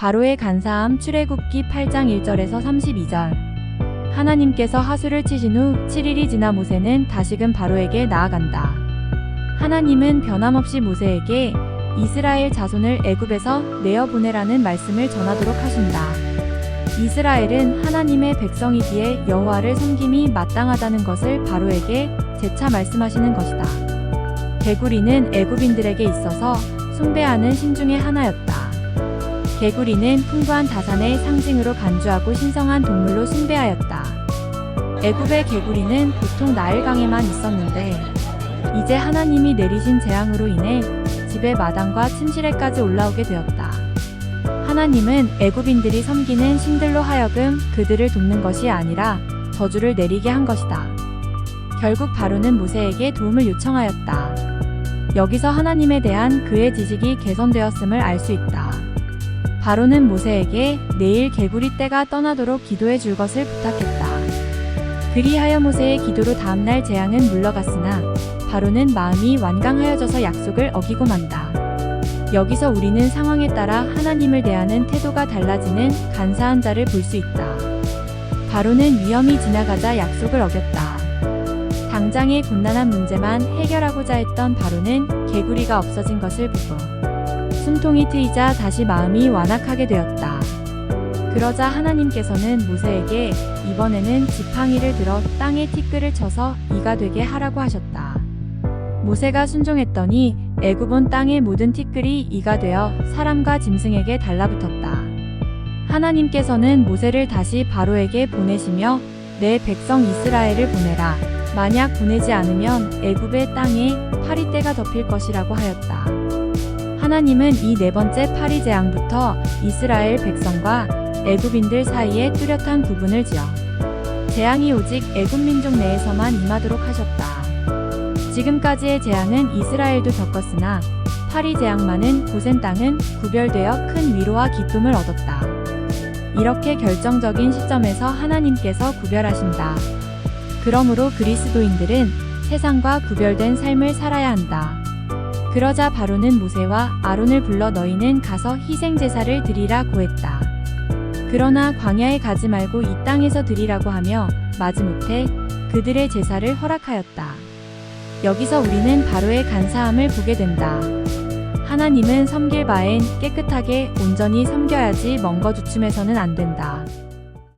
바로의 간사함 출애굽기 8장 1절에서 32절. 하나님께서 하수를 치신 후 7일이 지나 모세는 다시금 바로에게 나아간다. 하나님은 변함없이 모세에게 이스라엘 자손을 애굽에서 내어 보내라는 말씀을 전하도록 하신다. 이스라엘은 하나님의 백성이기에 여호와를 섬김이 마땅하다는 것을 바로에게 재차 말씀하시는 것이다. 개구리는 애굽인들에게 있어서 숭배하는 신 중의 하나였다. 개구리는 풍부한 다산의 상징으로 간주하고 신성한 동물로 숭배하였다. 애굽의 개구리는 보통 나일강에만 있었는데 이제 하나님이 내리신 재앙으로 인해 집의 마당과 침실에까지 올라오게 되었다. 하나님은 애굽인들이 섬기는 신들로 하여금 그들을 돕는 것이 아니라 저주를 내리게 한 것이다. 결국 바로는 모세에게 도움을 요청하였다. 여기서 하나님에 대한 그의 지식이 개선되었음을 알 수 있다. 바로는 모세에게 내일 개구리 떼가 떠나도록 기도해 줄 것을 부탁했다. 그리하여 모세의 기도로 다음날 재앙은 물러갔으나 바로는 마음이 완강하여져서 약속을 어기고 만다. 여기서 우리는 상황에 따라 하나님을 대하는 태도가 달라지는 간사한 자를 볼 수 있다. 바로는 위험이 지나가자 약속을 어겼다. 당장의 곤란한 문제만 해결하고자 했던 바로는 개구리가 없어진 것을 보고 숨통이 트이자 다시 마음이 완악하게 되었다. 그러자 하나님께서는 모세에게 이번에는 지팡이를 들어 땅에 티끌을 쳐서 이가 되게 하라고 하셨다. 모세가 순종했더니 애굽 땅의 모든 티끌이 이가 되어 사람과 짐승에게 달라붙었다. 하나님께서는 모세를 다시 바로에게 보내시며 내 백성 이스라엘을 보내라. 만약 보내지 않으면 애굽의 땅에 파리떼가 덮일 것이라고 하였다. 하나님은 이 네 번째 파리 재앙부터 이스라엘 백성과 애굽인들 사이에 뚜렷한 구분을 지어 재앙이 오직 애굽 민족 내에서만 임하도록 하셨다. 지금까지의 재앙은 이스라엘도 겪었으나 파리 재앙만은 고센 땅은 구별되어 큰 위로와 기쁨을 얻었다. 이렇게 결정적인 시점에서 하나님께서 구별하신다. 그러므로 그리스도인들은 세상과 구별된 삶을 살아야 한다. 그러자 바로는 모세와 아론을 불러 너희는 가서 희생 제사를 드리라 고했다. 그러나 광야에 가지 말고 이 땅에서 드리라고 하며 마지못해 그들의 제사를 허락하였다. 여기서 우리는 바로의 간사함을 보게 된다. 하나님은 섬길 바엔 깨끗하게 온전히 섬겨야지 멍거 주춤해서는 안 된다.